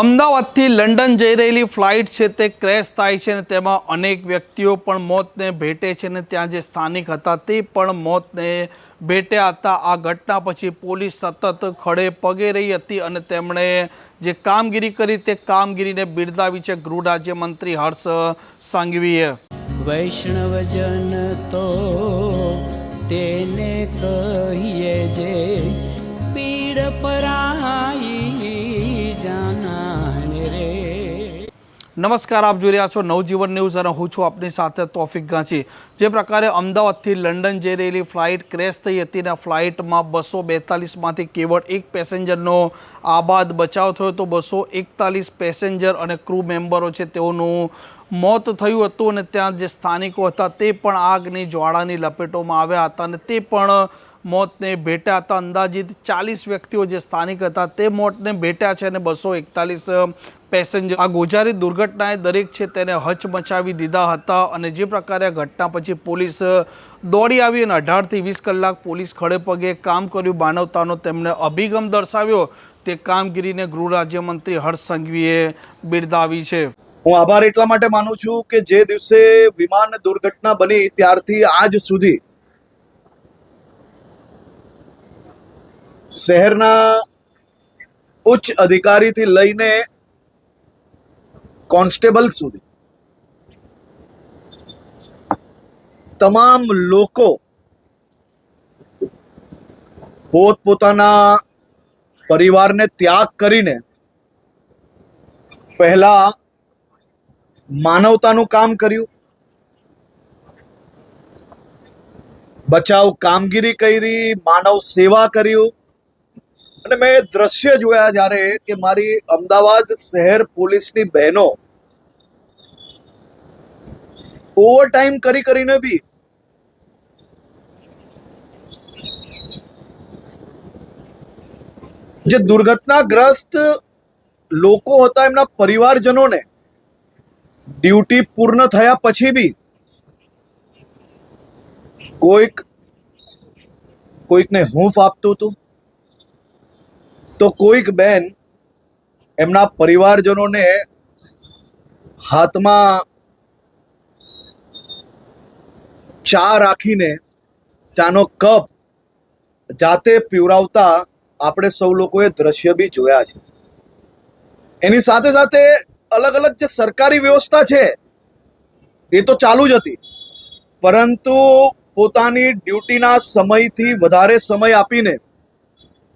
અમદાવાદથી લંડન જઈ રહેલી ફ્લાઇટ છે તે ક્રેશ થાય છે અને તેમાં અનેક વ્યક્તિઓ પણ મોતને ભેટે છે અને ત્યાં જે સ્થાનિક હતા તે પણ મોતને ભેટ્યા હતા. આ ઘટના પછી પોલીસ સતત ખડે પગે રહી હતી અને તેમણે જે કામગીરી કરી તે કામગીરીને બિરદાવી છે ગૃહ રાજ્યમંત્રી હર્ષ સંઘવીએ. વૈષ્ણવજન તો તેને કહીએ નમસ્કાર, આપ જોઈ રહ્યા છો નવજીવન ન્યૂઝ અને હું છું આપની સાથે તોફિક ગાંચી. જે પ્રકારે અમદાવાદથી લંડન જઈ રહેલી ફ્લાઇટ ક્રેશ થઈ હતી અને ફ્લાઇટમાં બસો બેતાલીસમાંથી કેવળ એક પેસેન્જરનો આબાદ બચાવ થયો. તો બસો એકતાલીસ પેસેન્જર અને ક્રૂ મેમ્બરો છે, તેઓનું મોત થયું હતું અને ત્યાં જે સ્થાનિકો હતા તે પણ આગની જ્વાળાની લપેટોમાં આવ્યા હતા અને તે પણ મોતને ભેટ્યા હતા. અંદાજિત ચાલીસ વ્યક્તિઓ જે સ્થાનિક હતા તે મોતને ભેટ્યા છે અને બસો એકતાલીસ પેસેન્જર. આ ગોજારી દુર્ઘટનાએ દરેક છે તેને હચમચાવી દીધા હતા અને જે પ્રકારે આ ઘટના પછી પોલીસ દોડી આવી અને અઢારથી વીસ કલાક પોલીસ ખડે પગે કામ કર્યું. માનવતાનો તેમણે અભિગમ દર્શાવ્યો. તે કામગીરીને ગૃહ રાજ્યમંત્રી હર્ષ સંઘવીએ બિરદાવી છે. હું આભાર એટલા માટે માનું છું કે જે દિવસે વિમાન દુર્ઘટના બની ત્યારથી આજ સુધી શહેરના ઉચ્ચ અધિકારીથી લઈને કોન્સ્ટેબલ સુધી તમામ લોકો પોતપોતાના પરિવારને ત્યાગ કરીને પહેલા માનવતાનું કામ કર્યું. બચાવ કામગીરી કરી, માનવ સેવા કર્યું. અને મેં દ્રશ્ય જોયા જ્યારે કે મારી અમદાવાદ શહેર પોલીસની બહેનો ઓવરટાઈમ કરી કરીને બી જે દુર્ઘટનાગ્રસ્ત લોકો હતા એમના પરિવારજનોને ડ્યુટી પૂર્ણ થયા પછી બી કોઈક કોઈકને હૂંફ આપતું હતું? તો કોઈક બેન એમના પરિવારજનોને હાથમાં ચા રાખીને, ચાનો કપ જાતે પીવરાવતા આપણે સૌ લોકોએ દ્રશ્ય બી જોયા છે. એની સાથે સાથે અલગ અલગ જે સરકારી વ્યવસ્થા છે, એ તો ચાલુ જ હતી. પરંતુ પોતાની ડ્યુટીના સમયથી વધારે સમય આપીને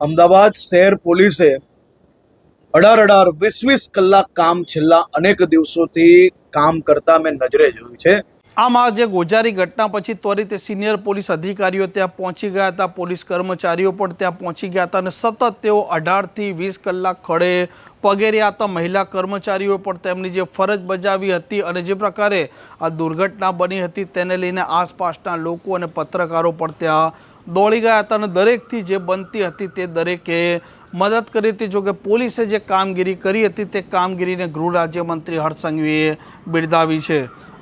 અમદાવાદ શહેર પોલીસે અઢાર અઢાર વીસ વીસ કલાક કામ છેલ્લા અનેક દિવસોથી કામ કરતા મેં નજરે જોયું છે. આમાં જે ગોજારી ઘટના પછી ત્વરિત સિનિયર પોલીસ અધિકારીઓ ત્યાં પહોંચી ગયા હતા. પોલીસ કર્મચારીઓ પણ ત્યાં પહોંચી ગયા હતા અને સતત તેઓ અઢારથી વીસ કલાક ખડે પગેર્યા હતા મહિલા કર્મચારીઓ પણ તેમની જે ફરજ બજાવી હતી અને જે પ્રકારે આ દુર્ઘટના બની હતી તેને લઈને આસપાસના લોકો અને પત્રકારો પણ ત્યાં દોડી ગયા હતા અને દરેકથી જે બનતી હતી તે દરેકે મદદ કરી હતી. જોકે પોલીસે જે કામગીરી કરી હતી તે કામગીરીને ગૃહ રાજ્યમંત્રી હર્ષ સંઘવીએ બિરદાવી છે.